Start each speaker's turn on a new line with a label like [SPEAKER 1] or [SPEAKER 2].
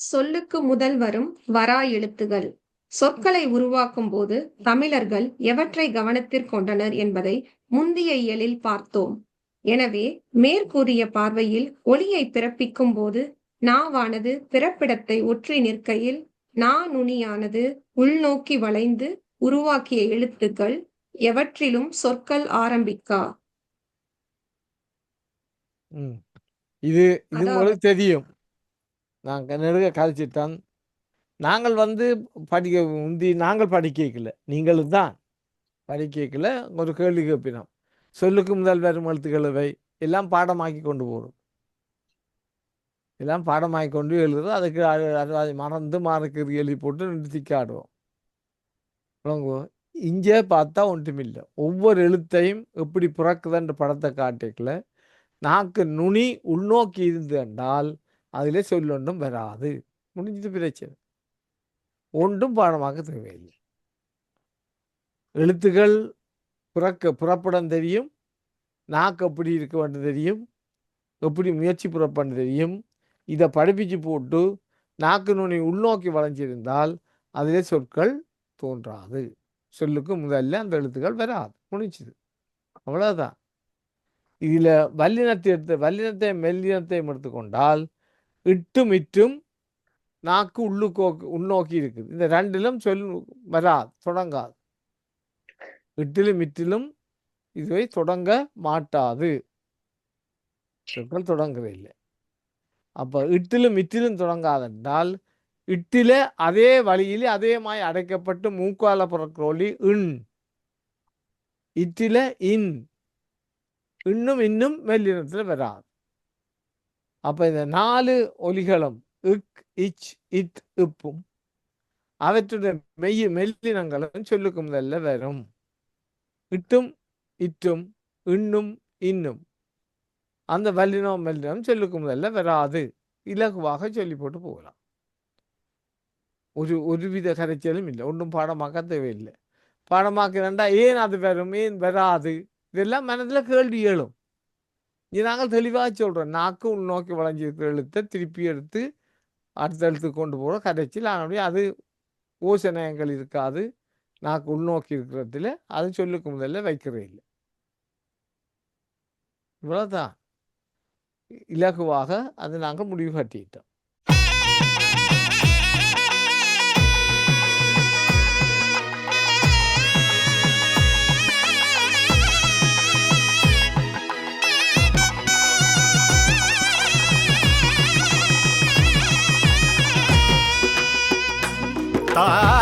[SPEAKER 1] சொல்லுக்கு முதல் வரும் வரா எழுத்துகள் சொற்களை உருவாக்கும் போது தமிழர்கள் எவற்றை கவனத்திற்கொண்டனர் என்பதை முந்திய இயலில் பார்த்தோம். எனவே மேற்கூறிய பார்வையில் ஒளியை பிறப்பிக்கும் போது நாவானது பிறப்பிடத்தை ஒற்றி நிற்கையில் நா நுனியானது உள்நோக்கி வளைந்து உருவாக்கிய எழுத்துக்கள் எவற்றிலும் சொற்கள் ஆரம்பிக்கா.
[SPEAKER 2] இது தெரியும். நாங்கள் நெருக கதைச்சிட்டான். நாங்கள் வந்து படிக்க முந்தி நாங்கள் படிக்க வைக்கல நீங்களும் தான் படிக்க வைக்கல ஒரு கேள்வி கேட்பினோம் சொல்லுக்கு முதல் வரும் எழுத்துக்களவை எல்லாம் பாடமாக்கி கொண்டு போகிறோம் எல்லாம் பாடமாக்கி கொண்டு எழுதுறோம். அதுக்கு அதை மறந்து மாறக்கு எழுதி போட்டு நிறுத்திக்க ஆடுவோம் விளங்குவோம். இங்கே பார்த்தா ஒன்றுமில்லை ஒவ்வொரு எழுத்தையும் எப்படி பிறக்குதுன்ற படத்தை காட்டிக்கல. நாக்கு நுனி உள்நோக்கி இருந்து என்றால் அதில் சொல்லொன்றும் வராது முடிஞ்சது பிரச்சனை ஒன்றும் பாடமாக தேவையில்லை எழுத்துக்கள் புறக்க புறப்படம் தெரியும் நாக்கு எப்படி இருக்க வேண்டும் தெரியும் எப்படி முயற்சி புறப்பட தெரியும் இதை படிப்பிச்சு போட்டு நாக்கு நுனி உள்நோக்கி வளைஞ்சிருந்தால் அதிலே சொற்கள் தோன்றாது சொல்லுக்கு முதல்ல அந்த எழுத்துக்கள் வராது முடிஞ்சுது அவ்வளோதான் இதில் வல்லினத்தை எடுத்து வல்லினத்தையும் மெல்லினத்தையும் எடுத்துக்கொண்டால் இட்டும் இட்டும் நாக்கு உள்ளுக்கோ உள்நோக்கி இருக்குது. இந்த ரெண்டிலும் சொல் வராது தொடங்காது. இட்டிலும் இட்டிலும் இதுவை தொடங்க மாட்டாது. சொற்கள் தொடங்குறதில்லை அப்போ இட்டிலும் இட்டிலும் தொடங்காதென்றால் இட்டில அதே வழியில் அதே மாதிரி அடைக்கப்பட்டு மூக்கால பிறக்கிற இன். இட்டில இன். இன்னும் இன்னும் மெல்லினத்தில் வராது. அப்போ இந்த நாலு ஒலிகளும் இக் இச் இத் இப்பும் அவற்றுடைய மெய் மெல்லினங்களும் சொல்லுக்கும் முதல்ல வரும். இட்டும் இட்டும் இன்னும் இன்னும் அந்த வல்லினம் மெல்லினம் சொல்லுக்கும் முதல்ல வராது. இலகுவாக சொல்லி போட்டு போகலாம். ஒரு ஒருவித கரைச்சலும் இல்லை. ஒன்றும் பாடமாக்க தேவையில்லை. பாடமாக்கிறண்டா ஏன் அது வரும்? ஏன் வராது? இதெல்லாம் மனதில் கேள்வி எழும். நாங்கள் தெளிவாக சொல்கிறோம் நாக்கு உள்நோக்கி வளைஞ்சிருக்கிற எழுத்தை திருப்பி எடுத்து அடுத்த எழுத்து கொண்டு போகிற கரைச்சில் ஆனால் அது ஓசனயங்கள் இருக்காது. நாக்கு உள்நோக்கி இருக்கிறதுல அது சொல்லுக்கு முதல்ல வைக்கிறே இல்லை. இவ்வளோதான் இலகுவாக அது நாங்கள் முடிவு கட்டிட்டோம்.
[SPEAKER 3] 当